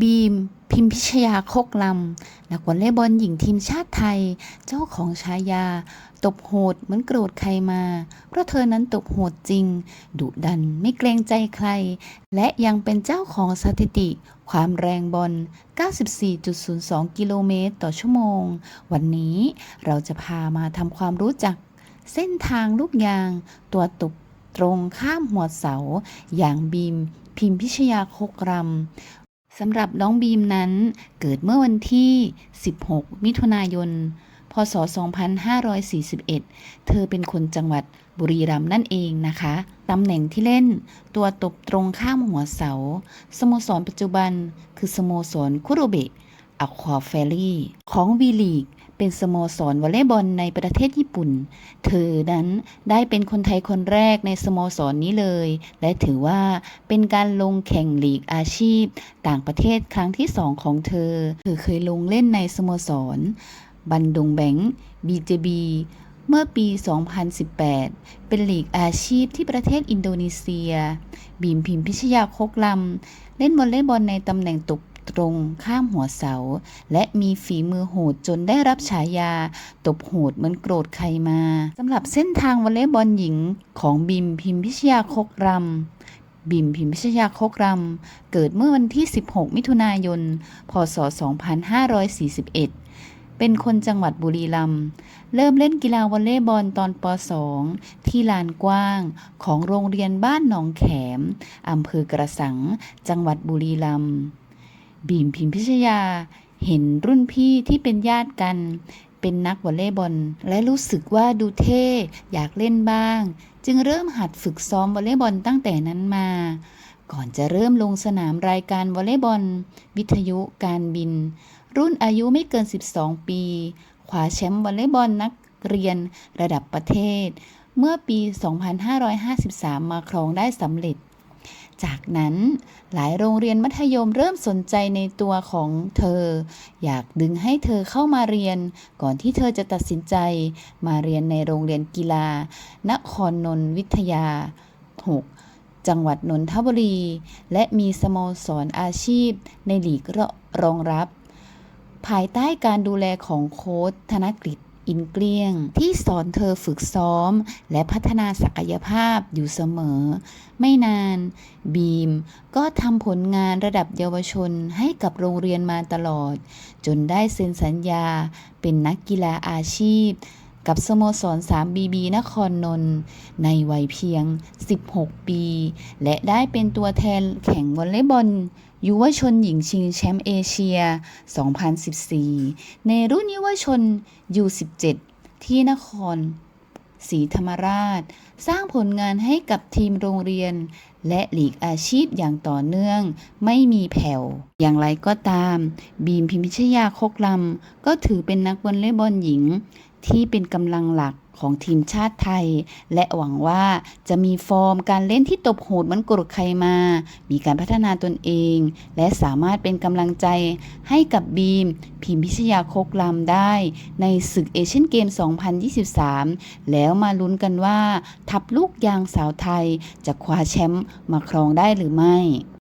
บีม พิมพิชยาโคกลำ นักวอลเลย์บอลหญิงทีมชาติไทย เจ้าของฉายา ตบโหดเหมือนโกรธใครมา เพราะเธอนั้นตบโหดจริง ดุดันไม่เกรงใจใคร และยังเป็นเจ้าของสถิติ ความแรงบอล 94.02 กิโลเมตรต่อชั่วโมง วันนี้เราจะพามาทำความรู้จัก เส้นทางลูกยาง ตัวตบตรงข้ามหัวเสา อย่างบีมพิมพิชยาโคกรำ สำหรับน้องบีมนั้นเกิดเมื่อวันที่ 16 มิถุนายน พศ 2541 เธอเป็นคนจังหวัดบุรีรัมย์นั่นเองนะคะ ตำแหน่งที่เล่นตัวตบตรงข้ามหัวเสา สโมสรปัจจุบัน คือสโมสรคุโรเบะอควาเฟรี่ ของวีลีก เป็นสโมสรวอลเลย์บอลในประเทศญี่ปุ่น เธอนั้นได้เป็นคนไทยคนแรกในสโมสรนนี้เลย และถือว่าเป็นการลงแข่งลีกอาชีพ ต่างประเทศครั้งที่สองของเธอ เธอเคยลงเล่นในสโมสร บันดงแบงค์ BJB เมื่อปี 2018 เป็นลีกอาชีพที่ประเทศอินโดนีเซีย บีมพิมพิชยาโคกลำ เล่นวอลเลย์บอลในตำแหน่งตบ ตรงข้ามหัวเสา และมีฝีมือโหดจนได้รับฉายา ตบโหดเหมือนโกรธใครมาสำหรับเส้นทางวอลเลย์บอลหญิงของบิมพิมพิชยาโคกรำบิมพิมพิชยาโคกรำ เกิดเมื่อวันที่ 16 มิถุนายน พศ 2541 เป็นคนจังหวัดบุรีรัมย์ เริ่มเล่นกีฬาวอลเลย์บอลตอนป .2 ที่ลานกว้างของโรงเรียนบ้านหนองแขม อำเภอกระสัง จังหวัดบุรีรัมย์ บีมพิมพิชยา เห็นรุ่นพี่ที่เป็นญาติกัน เป็นนักวอลเลย์บอล และรู้สึกว่าดูเท่อยากเล่นบ้าง จึงเริ่มหัดฝึกซ้อมวอลเลย์บอลตั้งแต่นั้นมา ก่อนจะเริ่มลงสนามรายการวอลเลย์บอล วิทยุการบิน รุ่นอายุไม่เกิน 12 ปีคว้าแชมป์วอลเลย์บอลนักเรียนระดับประเทศ เมื่อปี 2553 มาครองได้สำเร็จ จากนั้นหลายโรงเรียนมัธยมเริ่มสนใจในตัวของเธอ อยากดึงให้เธอเข้ามาเรียน ก่อนที่เธอจะตัดสินใจ มาเรียนในโรงเรียนกีฬา นครนนทวิทยา 6 จังหวัดนนทบุรี และมีสโมสรอาชีพในหลีกรองรับ ภายใต้การดูแลของโค้ชธนกฤษ อินเกลี้ยง ที่สอนเธอฝึกซ้อม และพัฒนาศักยภาพอยู่เสมอ ไม่นาน บีมก็ทำผลงานระดับเยาวชนให้กับโรงเรียนมาตลอด จนได้เซ็นสัญญาเป็นนักกีฬาอาชีพ กับสโมสร 3BB นครนนท์ในวัยเพียง 16 ปี และได้เป็นตัวแทนแข่งวอลเลย์บอลยุวชนหญิงชิงแชมป์เอเชีย 2014 ในรุ่นยุวชน U17 ที่นครศรีธรรมราช สร้างผลงานให้กับทีมโรงเรียน และหลีกอาชีพอย่างต่อเนื่อง ไม่มีแผ่ว อย่างไรก็ตาม บีมพิมพิชยาโคกลำก็ถือเป็นนักวอลเลย์บอลหญิง ที่เป็นกำลังหลักของทีมชาติไทย และหวังว่าจะมีฟอร์มการเล่นที่ตบโหดเหมันกรดใครมา มีการพัฒนาตนเอง และสามารถเป็นกำลังใจให้กับบีม พิมพิชยาโคกลำได้ ในศึกเอเชียนเกม 2023 แล้วมาลุ้นกันว่า ทัพลูกยางสาวไทยจะคว้าแชมป์มาครองได้หรือไม่